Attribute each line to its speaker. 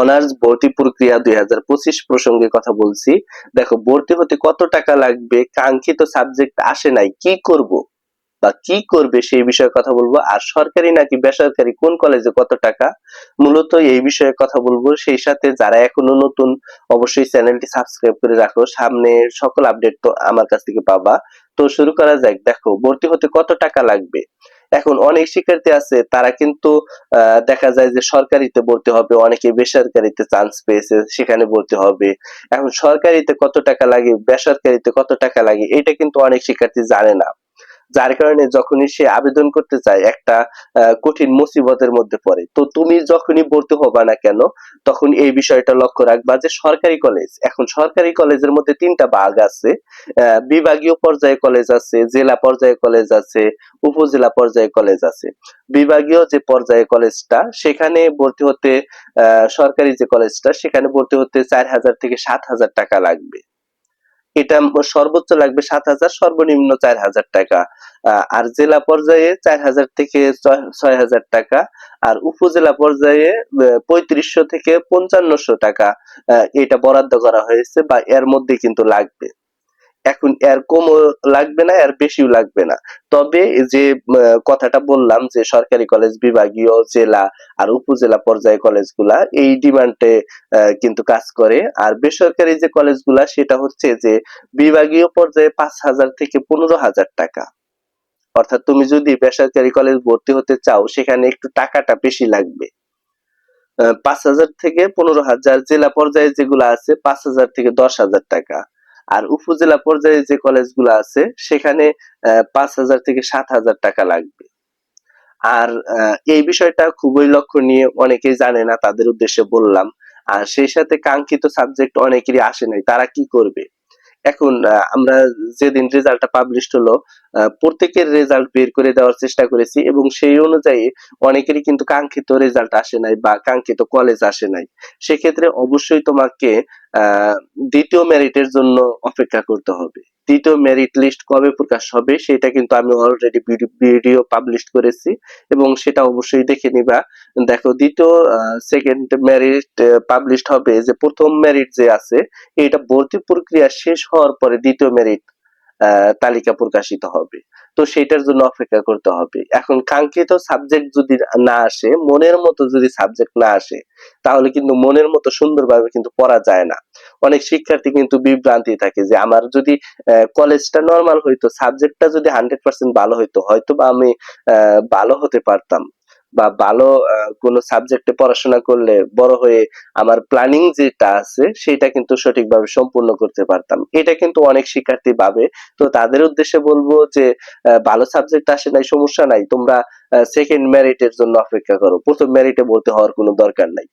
Speaker 1: Honours ভর্তি প্রক্রিয়া দুই হাজার পঁচিশ প্রসঙ্গে কথা বলছি। দেখো, ভর্তি হতে কত টাকা লাগবে? কাঙ্ক্ষিত সাবজেক্ট আসে নাই, কি করব? বা কি করবে সেই বিষয়ে কথা বলব। আর সরকারি নাকি বেসরকারি কোন কলেজে কত টাকা? মূলত এই বিষয়ে কথা বলব। সেই সাথে যারা এখনও নতুন, অবশ্যই চ্যানেলটি সাবস্ক্রাইব করে রাখো। সামনে সকল আপডেট তো আমার কাছ থেকে পাবা। তো শুরু করা যাক। দেখো, ভর্তি হতে কত টাকা লাগবে? এখন অনেক শিক্ষার্থী আছে, তারা কিন্তু দেখা যায় যে সরকারিতে ভর্তি হবে, অনেকে বেসরকারিতে চান্স পেয়েছে, সেখানে ভর্তি হবে। এখন সরকারিতে কত টাকা লাগে, বেসরকারিতে কত টাকা লাগে, এটা কিন্তু অনেক শিক্ষার্থী জানে না। যার কারণে যখনই সে আবেদন করতে চায়, একটা কঠিন মুসিবতের মধ্যে পড়ে। তো তুমি যখনই ভর্তি হবা না কেন, তখন এই বিষয়টা লক্ষ্য রাখবা যে সরকারি কলেজ এখন সরকারি কলেজের মধ্যে তিনটা ভাগ আছে। বিভাগীয় পর্যায়ে কলেজ আছে, জেলা পর্যায়ে কলেজ আছে, উপজেলা পর্যায়ে কলেজ আছে। বিভাগীয় যে পর্যায়ে কলেজটা সেখানে ভর্তি হতে সরকারি যে কলেজটা সেখানে ভর্তি হতে চার হাজার থেকে সাত হাজার টাকা লাগবে। এটা সর্বোচ্চ লাগবে সাত হাজার, সর্বনিম্ন চার হাজার টাকা। আর জেলা পর্যায়ে চার হাজার থেকে ছয়- হাজার টাকা, আর উপজেলা পর্যায়ে পঁয়ত্রিশশো থেকে পঞ্চান্নশো টাকা এটা বরাদ্দ করা হয়েছে বা এর মধ্যে কিন্তু লাগবে। এখন এর কমও লাগবে না, এর বেশিও লাগবে না। তবে যে কথাটা বললাম যে, সরকারি কলেজ, বিভাগীয় জেলা আর উপজেলা পর্যায়ে কলেজগুলা, এই ডিমান্ডে কিন্তু কাজ করে। আর বেসরকারি যে কলেজগুলা, সেটা হচ্ছে যে, বিভাগীয় পর্যায়ে পাঁচ হাজার থেকে পনেরো হাজার টাকা। অর্থাৎ তুমি যদি বেসরকারি কলেজ ভর্তি হতে চাও, সেখানে একটু টাকাটা বেশি লাগবে। পাঁচ হাজার থেকে পনেরো হাজার জেলা পর্যায়ে যেগুলো আছে, পাঁচ হাজার থেকে দশ হাজার টাকা। আর উপজেলা পর্যায়ে যে কলেজগুলো আছে, সেখানে পাঁচ হাজার থেকে সাত হাজার টাকা লাগবে। আর এই বিষয়টা খুবই লক্ষণীয়, অনেকেই জানে না, তাদের উদ্দেশ্যে বললাম। আর সেই সাথে কাঙ্ক্ষিত সাবজেক্ট অনেকেরই আসে নাই, তারা কি করবে? এখন আমরা যেদিন রেজাল্টটা পাবলিশ হলো প্রত্যেকের রেজাল্ট বের করে দেওয়ার চেষ্টা করেছি এবং সেই অনুযায়ী অনেকেরই কিন্তু কাঙ্ক্ষিত রেজাল্ট আসে নাই বা কাঙ্ক্ষিত কলেজ আসে নাই। সেক্ষেত্রে অবশ্যই তোমাকে দ্বিতীয় মেরিটের জন্য অপেক্ষা করতে হবে। দ্বিতীয় মেরিট লিস্ট কবে প্রকাশ হবে সেটা কিন্তু আমি অলরেডি ভিডিও পাবলিশ করেছি এবং সেটা অবশ্যই দেখে নিবা। দেখো, দ্বিতীয় সেকেন্ড মেরিট পাবলিশ হবে যে প্রথম মেরিট যে আছে এটা ভর্তি প্রক্রিয়া শেষ হওয়ার পরে দ্বিতীয় মেরিট তালিকা প্রকাশিত হবে। তো সেটার জন্য অপেক্ষা করতে হবে। এখন কাঙ্ক্ষিত সাবজেক্ট যদি না আসে, মনের মতো যদি সাবজেক্ট না আসে, তাহলে কিন্তু মনের মতো সুন্দরভাবে কিন্তু পড়া যায় না। অনেক শিক্ষার্থী কিন্তু বিভ্রান্তি থাকে যে, আমার যদি কলেজটা নর্মাল হইতো সাবজেক্টটা যদি হান্ড্রেড পার্সেন্ট ভালো হইতো হয়তো বা আমি ভালো হতে পারতাম। বা ভালো কোনো সাবজেক্টে পড়াশোনা করলে বড় হয়ে আমার প্ল্যানিং যেটা আছে, সেটা কিন্তু সঠিকভাবে সম্পূর্ণ করতে পারতাম। এটা কিন্তু অনেক শিক্ষার্থী ভাবে। তো তাদের উদ্দেশ্যে বলব যে ভালো সাবজেক্ট আসে নাই, সমস্যা নাই। তোমরা সেকেন্ড মেরিটের জন্য অপেক্ষা করো। প্রথম মেরিটে বলতে হওয়ার কোনো দরকার নাই।